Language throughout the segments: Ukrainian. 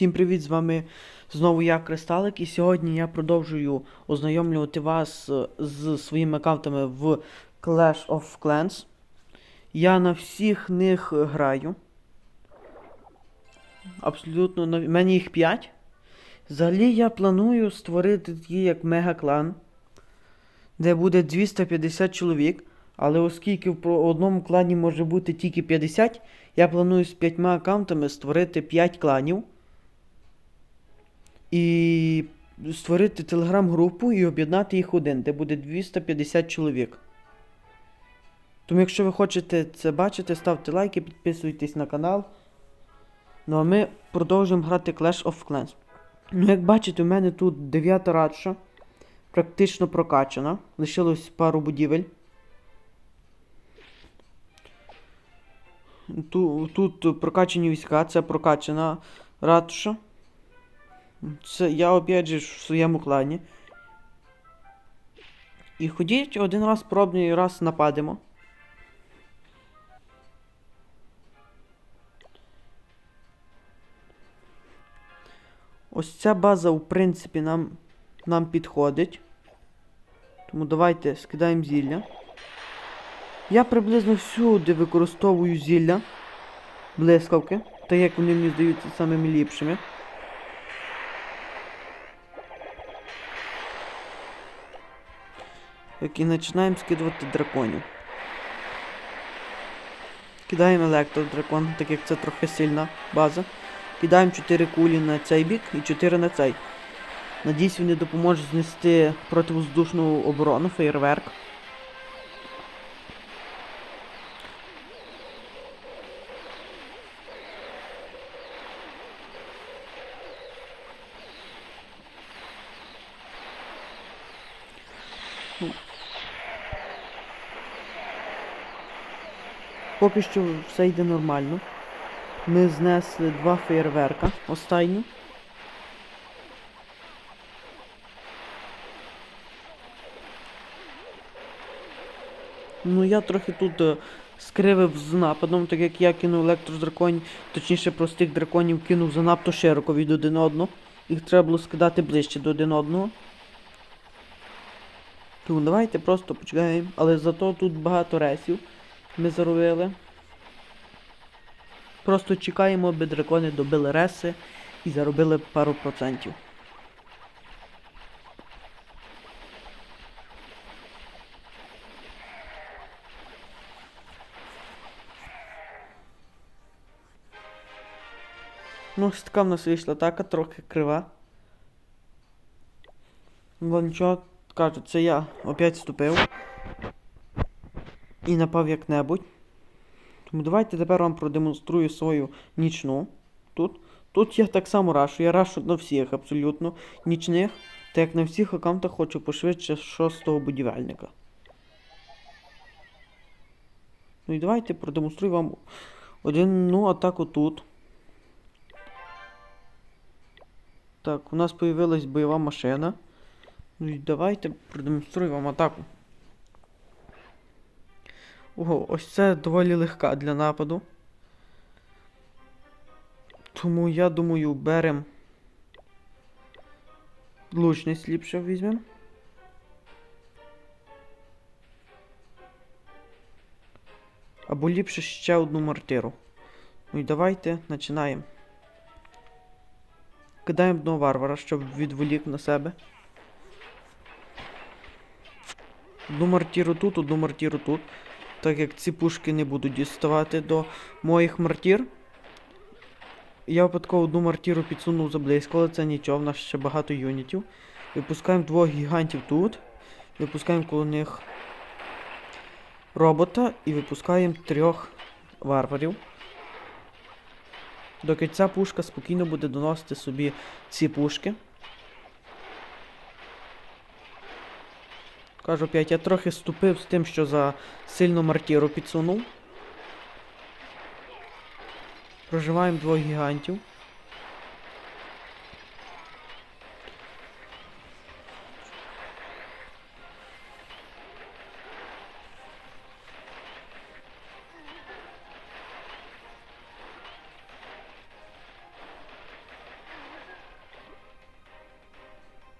Всім привіт! З вами знову я Кристалик, і сьогодні я продовжую ознайомлювати вас е, з своїми аккаунтами в Clash of Clans. Я на всіх них е, граю. Абсолютно на... в мене їх 5. Взагалі я планую створити такий як мега-клан, де буде 250 чоловік. Але оскільки в одному клані може бути тільки 50, я планую з 5 аккаунтами створити 5 кланів. І створити телеграм-групу і об'єднати їх один, де буде 250 чоловік. Тому, якщо ви хочете це бачити, ставте лайки, підписуйтесь на канал. Ну а ми продовжуємо грати Clash of Clans. Ну, як бачите, у мене тут 9 радша, практично прокачана. Лишилось пару будівель. Тут, тут прокачані війська, це прокачана ратуша. Це я опять же в своєму клані. І ходіть один раз пробний раз нападемо. Ось ця база, в принципі, нам, нам підходить. Тому давайте скидаємо зілля. Я приблизно всюди використовую зілля блискавки, так як вони мені здаються самими ліпшими. І починаємо скидувати драконів. Кидаємо електродракон, так як це трохи сильна база. Кидаємо 4 кулі на цей бік і 4 на цей. Надіюсь, вони допоможуть знести противоздушну оборону, фейерверк. Поки що все йде нормально. Ми знесли два феєрверка останні. Ну я трохи тут е, скривив з нападом, так як я кинув електродраконів, точніше простих драконів кинув занадто широко від один одного. Їх треба було скидати ближче до один одного. Тому давайте просто почекаємо. Але зато тут багато ресів ми заробили. Просто чекаємо, аби дракони добили реси і заробили пару процентів. Ну, така в нас вийшла атака, трохи крива. Ну нічого, кажу, це я опять вступив. І напав як-небудь. Тому давайте тепер вам продемонструю свою нічну. Тут. Тут я так само рашу. Я рашу на всіх абсолютно нічних. Так як на всіх аккаунтах хочу пошвидше шостого будівельника. Ну і давайте продемонструю вам одну атаку тут. Так, у нас появилась бойова машина. Ну і давайте продемонструю вам атаку. Ого, ось це доволі легка для нападу. Тому я думаю, берем. Лучність ліпше візьмемо. Або ліпше ще одну мортиру. Ну і давайте починаємо. Кидаємо одного варвара, щоб відволік на себе. Одну мортіру тут, одну мортіру тут. Так як ці пушки не будуть діставати до моїх мортір. Я випадково одну мортіру підсунув заблизько, але це нічого, в нас ще багато юнітів. Випускаємо двох гігантів тут. Випускаємо коло них робота і випускаємо трьох варварів. Доки ця пушка спокійно буде доносити собі ці пушки. Кажу опять, я трохи ступив з тим, що за сильну мартіру підсунув. Проживаємо двох гігантів.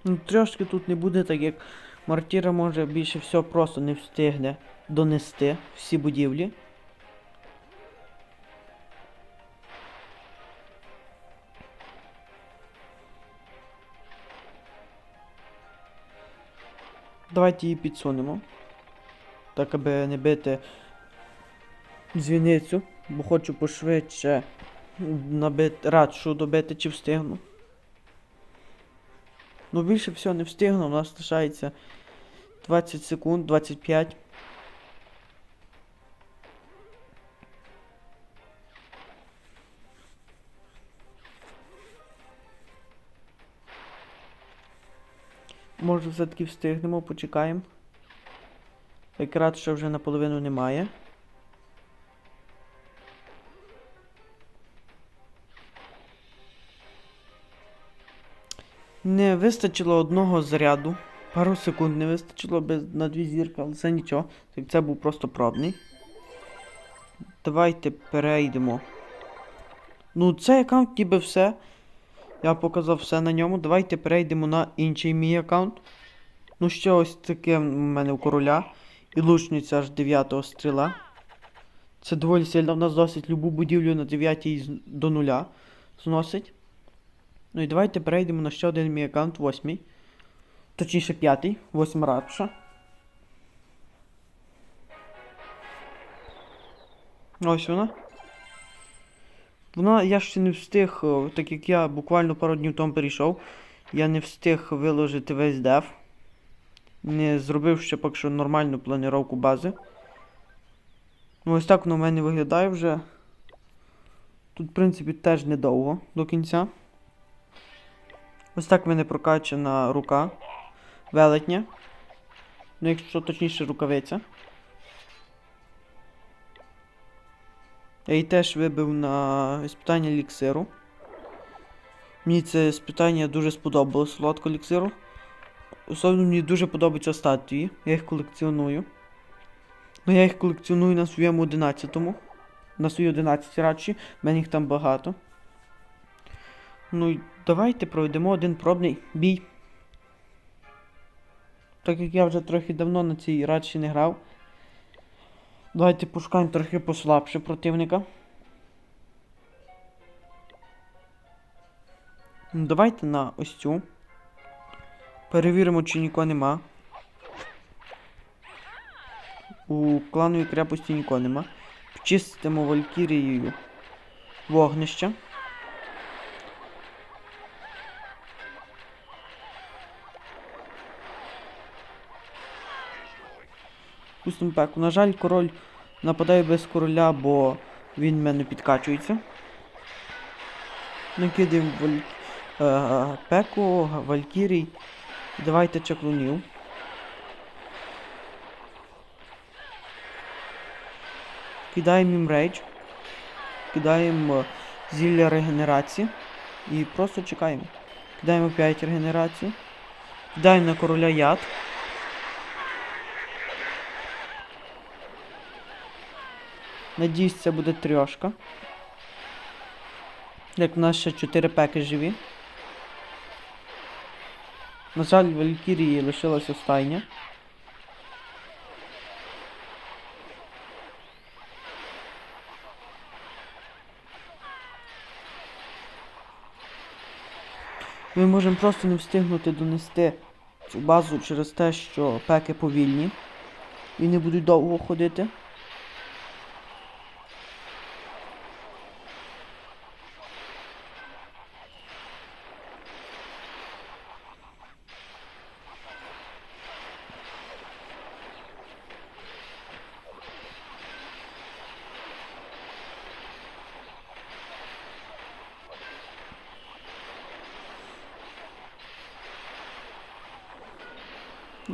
Ну, трошки тут не буде, так як мортіра може більше всього просто не встигне донести всі будівлі. Давайте її підсунемо. Так, аби не бити дзвіницю, бо хочу пошвидше набити, радшу добити чи встигну. Ну більше всього не встигну, у нас лишається 20 секунд, 25. Може все-таки встигнемо, почекаємо. Якраз ще вже наполовину немає. Не вистачило одного заряду. Пару секунд не вистачило без на дві зірки, але це нічого. Це був просто пробний. Давайте перейдемо. Ну, цей аккаунт ніби все. Я показав все на ньому. Давайте перейдемо на інший мій аккаунт. Ну, ще ось таке в мене у короля. І лучниця аж 9 стріла. Це доволі сильно. В нас досить любу будівлю на 9 з- до нуля зносить. Ну і давайте перейдемо на ще один мій аккаунт, восьмий. Точніше п'ятий, восьма радша. Ось вона. Вона, я ще не встиг, так як я буквально пару днів тому перейшов, я не встиг виложити весь деф. Не зробив ще поки що нормальну планіровку бази. Ну ось так воно в мене виглядає вже. Тут, в принципі, теж недовго до кінця. Ось так в мене прокачана рука. Велетня. Ну, якщо точніше рукавиця. Я її теж вибив на іспитання еліксиру. Мені це іспитання дуже сподобалось солодко еліксиру. Особливо мені дуже подобаються статуї. Я їх колекціоную. Ну я їх колекціоную на своєму 11-му. На своїй 11 радші. В мене їх там багато. Ну давайте проведемо один пробний бій. Так як я вже трохи давно на цій радші не грав. Давайте пошукаємо трохи послабше противника. Ну, Давайте на ось цю. Перевіримо, чи нікого нема. У клановій крепості нікого нема. Вчистимо Валькірією вогнище. Пустимо пеку. На жаль, король нападає без короля, бо він в мене підкачується. Накидаємо валь... е, пеку, валькірій. Давайте чаклунів. Кидаємо їм рейдж. Кидаємо зілля регенерації. І просто чекаємо. Кидаємо 5 регенерації. Кидаємо на короля яд. Надіюсь, це буде трьошка. Як в нас ще 4 пеки живі. На жаль, Валькірії лишилась остання. Ми можемо просто не встигнути донести цю базу через те, що пеки повільні і не будуть довго ходити.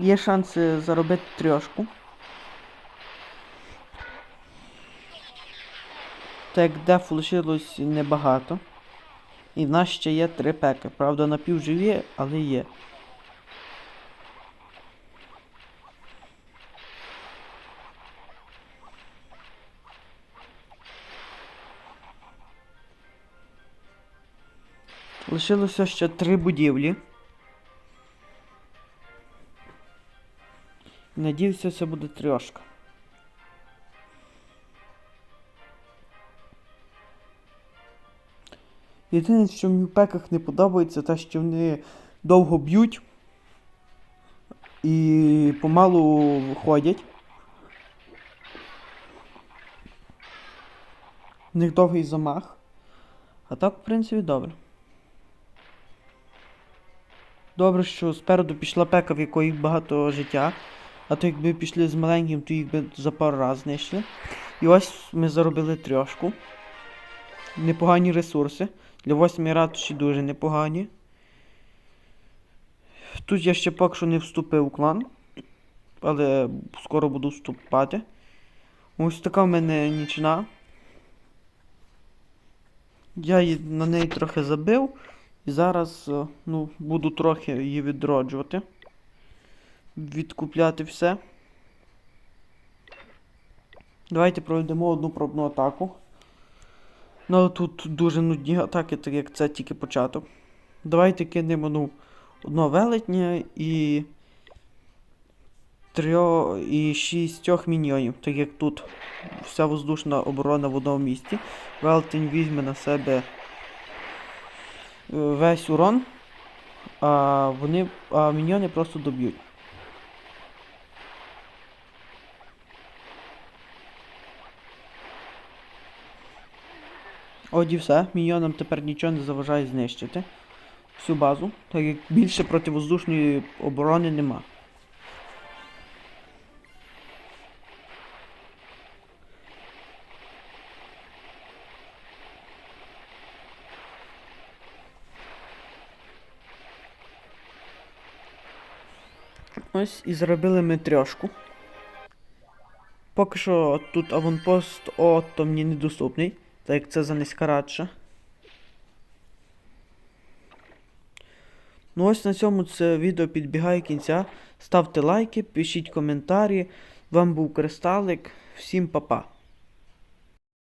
Є шанси заробити трьошку. Так як дефу лишилось небагато. І в нас ще є три пеки. Правда, напівживі, але є. Лишилося ще три будівлі. Надіюся, це буде трьошка. Єдине, що мені в пеках не подобається, те, що вони довго б'ють і помалу ходять. В них довгий замах. А так, в принципі, добре. Добре, що спереду пішла пека, в якої багато життя. А то якби пішли з маленьким, то їх би за пару раз знайшли. І ось ми заробили трьошку. Непогані ресурси. Для восьмої ратуші дуже непогані. Тут я ще поки що не вступив у клан. Але скоро буду вступати. Ось така в мене нічна. Я на неї трохи забив. І зараз е, ну, буду трохи її відроджувати. Відкупляти все. Давайте проведемо одну пробну атаку. Ну, тут дуже нудні атаки, так як це тільки початок. Давайте кинемо ну, одного велетня і. Трьох і шістьох міньйонів, так як тут вся воздушна оборона в одному місці. Велетень візьме на себе е, весь урон, а вони. А міньйони просто доб'ють. От і все, міньйонам тепер нічого не заважає знищити всю базу, так як більше противоздушної оборони нема. Ось і зробили ми трьошку. Поки що тут аванпост Отто мені недоступний, так як це за низька радша. Ну ось на цьому це відео підбігає кінця. Ставте лайки, пишіть коментарі. Вам був Кристалик. Всім па-па.